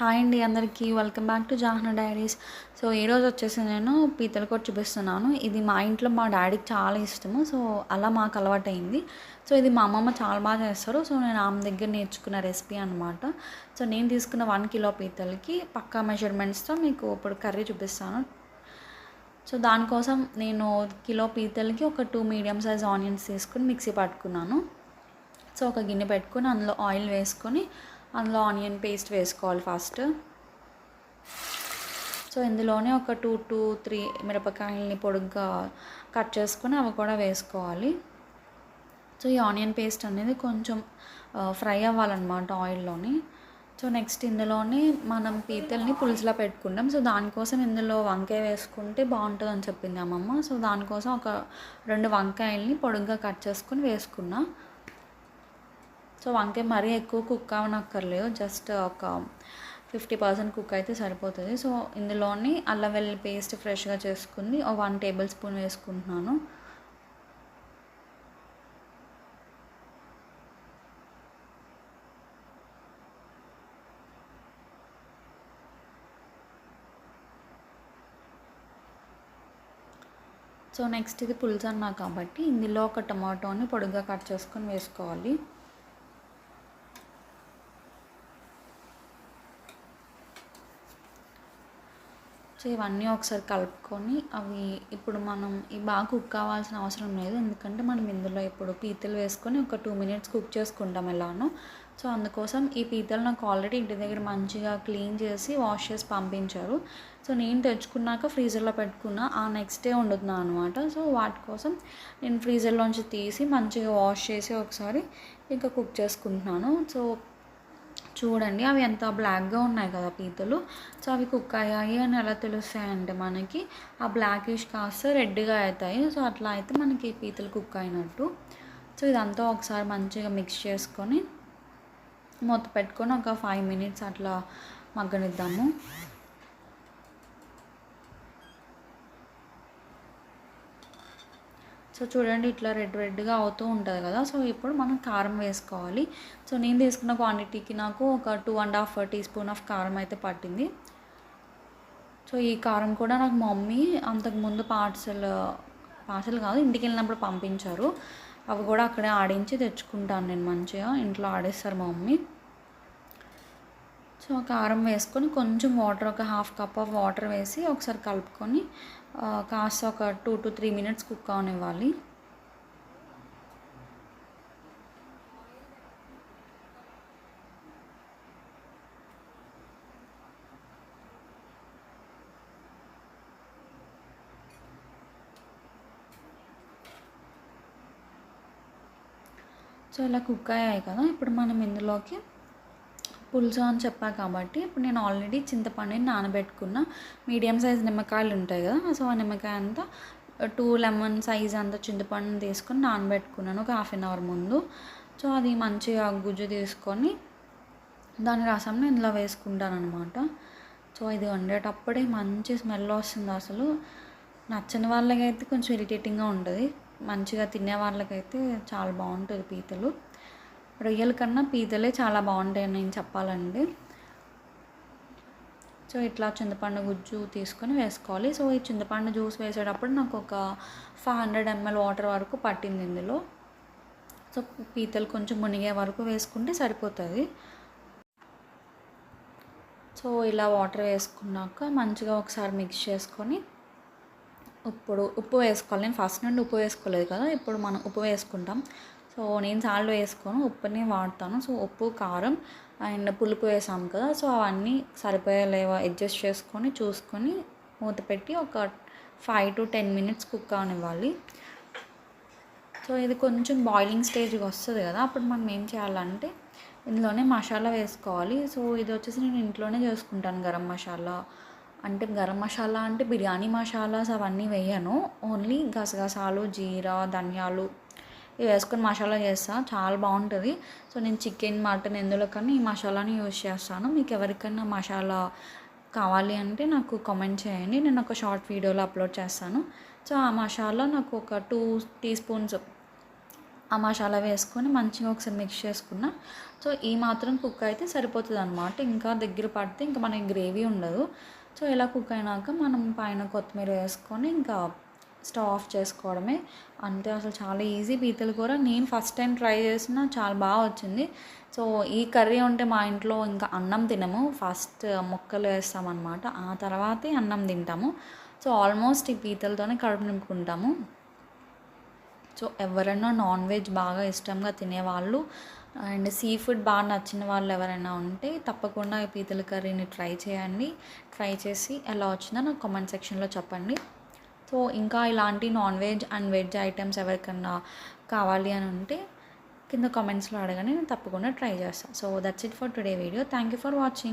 Hi అండి అందరికీ. Welcome back to Jahna diaries so ఈరోజు వచ్చేసి నేను పీతలకోట చూపిస్తున్నాను. ఇది మా ఇంట్లో మా డాడీకి చాలా ఇష్టము. సో అలా మాకు అలవాటైంది. సో ఇది మా అమ్మమ్మ చాలా బాగా చేస్తారు. సో నేను ఆమె దగ్గర నేర్చుకున్న రెసిపీ అనమాట సో నేను తీసుకున్న వన్ కిలో పీతలకి పక్కా మెజర్మెంట్స్తో మీకు ఇప్పుడు కర్రీ చూపిస్తాను. సో దానికోసం నేను కిలో పీతలకి ఒక టూ మీడియం సైజ్ ఆనియన్స్ తీసుకుని మిక్సీ పట్టుకున్నాను. సో ఒక గిన్నె పెట్టుకొని అందులో ఆయిల్ వేసుకొని అందులో ఆనియన్ పేస్ట్ వేసుకోవాలి ఫస్ట్. సో ఇందులోనే ఒక టూ టూ త్రీ మిరపకాయలని పొడుగ్గా కట్ చేసుకొని అవి కూడా వేసుకోవాలి. సో ఈ ఆనియన్ పేస్ట్ అనేది కొంచెం ఫ్రై అవ్వాలన్నమాట ఆయిల్లోని. సో నెక్స్ట్ ఇందులోనే మనం పీతల్ని పులుసులా పెట్టుకుంటాం. సో దానికోసం ఇందులో వంకాయ వేసుకుంటే బాగుంటుంది అని చెప్పింది అమ్మమ్మ. సో దానికోసం ఒక రెండు వంకాయల్ని పొడుగ్గా కట్ చేసుకొని వేసుకున్నా. సో వంకాయ మరీ ఎక్కువ కుక్ అవనక్కర్లేదు జస్ట్ ఒక ఫిఫ్టీ పర్సెంట్ కుక్ అయితే సరిపోతుంది. సో ఇందులోని అల్లం వెల్లుల్లి పేస్ట్ ఫ్రెష్గా చేసుకుంది ఒక వన్ టేబుల్ స్పూన్ వేసుకుంటున్నాను. సో నెక్స్ట్ ఇది పులుసు అన్నా కాబట్టి ఇందులో ఒక టమాటోని పొడుగ్గా కట్ చేసుకొని వేసుకోవాలి. సో ఇవన్నీ ఒకసారి కలుపుకొని అవి ఇప్పుడు మనం ఇవి బాగా కుక్ కావాల్సిన అవసరం లేదు. ఎందుకంటే మనం ఇందులో ఇప్పుడు పీతలు వేసుకొని ఒక టూ మినిట్స్ కుక్ చేసుకుంటాం ఎలానో సో అందుకోసం ఈ పీతలు నాకు ఆల్రెడీ ఇంటి దగ్గర మంచిగా క్లీన్ చేసి వాష్ చేసి పంపించారు. సో నేను తెచ్చుకున్నాక ఫ్రీజర్లో పెట్టుకున్న ఆ నెక్స్ట్ డే వండుతున్నాను అనమాట సో వాటి కోసం నేను ఫ్రీజర్లోంచి తీసి మంచిగా వాష్ చేసి ఒకసారి ఇంకా కుక్ చేసుకుంటున్నాను. సో చూడండి. అవి ఎంత బ్లాక్గా ఉన్నాయి కదా పీతలు. సో అవి కుక్ అయ్యాయి అని ఎలా తెలుస్తాయంటే మనకి ఆ బ్లాకిష్ కాస్త రెడ్గా అవుతాయి. సో అట్లా అయితే మనకి పీతలు కుక్ అయినట్టు. సో ఇదంతా ఒకసారి మంచిగా మిక్స్ చేసుకొని మూత పెట్టుకొని ఒక ఫైవ్ మినిట్స్ అట్లా మగ్గనిద్దాము. సో చూడండి ఇట్లా రెడ్ రెడ్గా అవుతూ ఉంటుంది కదా. సో ఇప్పుడు మనం కారం వేసుకోవాలి. సో నేను తీసుకున్న క్వాంటిటీకి నాకు ఒక two and half teaspoon of కారం అయితే పట్టింది. సో ఈ కారం కూడా నాకు మా మమ్మీ అంతకుముందు పార్సల్ పార్సల్ కాదు ఇంటికి వెళ్ళినప్పుడు పంపించారు. అవి కూడా అక్కడే ఆడించి తెచ్చుకుంటాను నేను మంచిగా. ఇంట్లో ఆడేస్తారు మా మమ్మీ. సో కారం వేసుకొని కొంచెం వాటర్ ఒక హాఫ్ కప్ ఆఫ్ వాటర్ వేసి ఒకసారి కలుపుకొని కాస్త ఒక two to three minutes cook అవనివ్వాలి. So ఇలా కుక్ అయ్యాయి కదా ఇప్పుడు మనం ఇందులోకి పులుసు అని చెప్పా కాబట్టి ఇప్పుడు నేను ఆల్రెడీ చింతపండుని నానబెట్టుకున్న మీడియం సైజ్ నిమ్మకాయలు ఉంటాయి కదా సో ఆ నిమ్మకాయ అంతా టూ లెమన్ సైజ్ అంతా చింతపండుని తీసుకొని నానబెట్టుకున్నాను ఒక హాఫ్ అన్ అవర్ ముందు. సో అది మంచిగా గుజ్జు తీసుకొని దాని రసంని ఇందులో వేసుకుంటాను అనమాట సో ఇది వండేటప్పుడే మంచి స్మెల్ వస్తుంది అసలు. నచ్చని వాళ్ళకైతే కొంచెం ఇరిటేటింగ్గా ఉంటుంది. మంచిగా తినే వాళ్ళకైతే చాలా బాగుంటుంది పీతలు. రొయ్యల కన్నా పీతలే చాలా బాగుంటాయి నేను చెప్పాలండి. సో ఇట్లా చింతపండు గుజ్జు తీసుకొని వేసుకోవాలి. సో ఈ చింతపండు జ్యూస్ వేసేటప్పుడు నాకు ఒక ఫైవ్ హండ్రెడ్ ఎంఎల్ వాటర్ వరకు పట్టింది ఇందులో. సో పీతలు కొంచెం మునిగే వరకు వేసుకుంటే సరిపోతుంది. సో ఇలా వాటర్ వేసుకున్నాక మంచిగా ఒకసారి మిక్స్ చేసుకొని ఇప్పుడు ఉప్పు వేసుకోవాలి. నేను ఫస్ట్ నుండి ఉప్పు వేసుకోలేదు కదా ఇప్పుడు మనం ఉప్పు వేసుకుంటాం. సో నేను సాల్ట్ వేసుకోను ఉప్పుని వాడతాను. సో ఉప్పు కారం అండ్ పులుపు వేసాం కదా సో అవన్నీ సరిపోయలేవా అడ్జస్ట్ చేసుకొని చూసుకొని మూత పెట్టి ఒక five to ten minutes cook అవనివ్వాలి. So ఇది కొంచెం బాయిలింగ్ స్టేజ్కి వస్తుంది కదా అప్పుడు మనం ఏం చేయాలంటే ఇందులోనే మసాలా వేసుకోవాలి. సో ఇది వచ్చేసి నేను ఇంట్లోనే చేసుకుంటాను గరం మసాలా. అంటే గరం మసాలా అంటే బిర్యానీ మసాలాస్ అవన్నీ వేయను. ఓన్లీ గసగసాలు జీరా ధనియాలు ఇవి వేసుకొని మసాలా చేస్తాను చాలా బాగుంటుంది. సో నేను చికెన్ మటన్ ఎందులో కన్నా ఈ మసాలాని యూజ్ చేస్తాను. మీకు ఎవరికైనా మసాలా కావాలి అంటే నాకు కామెంట్ చేయండి. నేను ఒక షార్ట్ వీడియోలో అప్లోడ్ చేస్తాను. సో ఆ మసాలా నాకు ఒక టూ టీ స్పూన్స్ ఆ మసాలా వేసుకొని మంచిగా ఒకసారి మిక్స్ చేసుకున్న. సో ఈ మాత్రం కుక్ అయితే సరిపోతుంది అనమాట ఇంకా దగ్గర పడితే ఇంకా మనకి గ్రేవీ ఉండదు. సో ఇలా కుక్ అయినాక మనం పైన కొత్తిమీర వేసుకొని ఇంకా స్టవ్ ఆఫ్ చేసుకోవడమే. అంతే అసలు చాలా ఈజీ పీతల కూర. నేను ఫస్ట్ టైం ట్రై చేసిన చాలా బాగా వచ్చింది. సో ఈ కర్రీ ఉంటే మా ఇంట్లో ఇంకా అన్నం తినము. ఫస్ట్ ముక్కలు వేస్తామన్నమాట. ఆ తర్వాతే అన్నం తింటాము. సో ఆల్మోస్ట్ ఈ పీతలతోనే కడుపు నింపుకుంటాము. సో ఎవరైనా నాన్ వెజ్ బాగా ఇష్టంగా తినేవాళ్ళు అండ్ సీ ఫుడ్ బాగా నచ్చిన వాళ్ళు ఎవరైనా ఉంటే తప్పకుండా ఈ పీతల కర్రీని ట్రై చేయండి. ట్రై చేసి ఎలా వచ్చిందో నాకు కామెంట్ సెక్షన్లో చెప్పండి. సో ఇంకా ఇలాంటి non veg and veg items ఎవరికన్నా కావాలి అని ఉంటే కింద కామెంట్స్లో అడగానే నేను తప్పకుండా ట్రై చేస్తాను so that's it for today video thank you for watching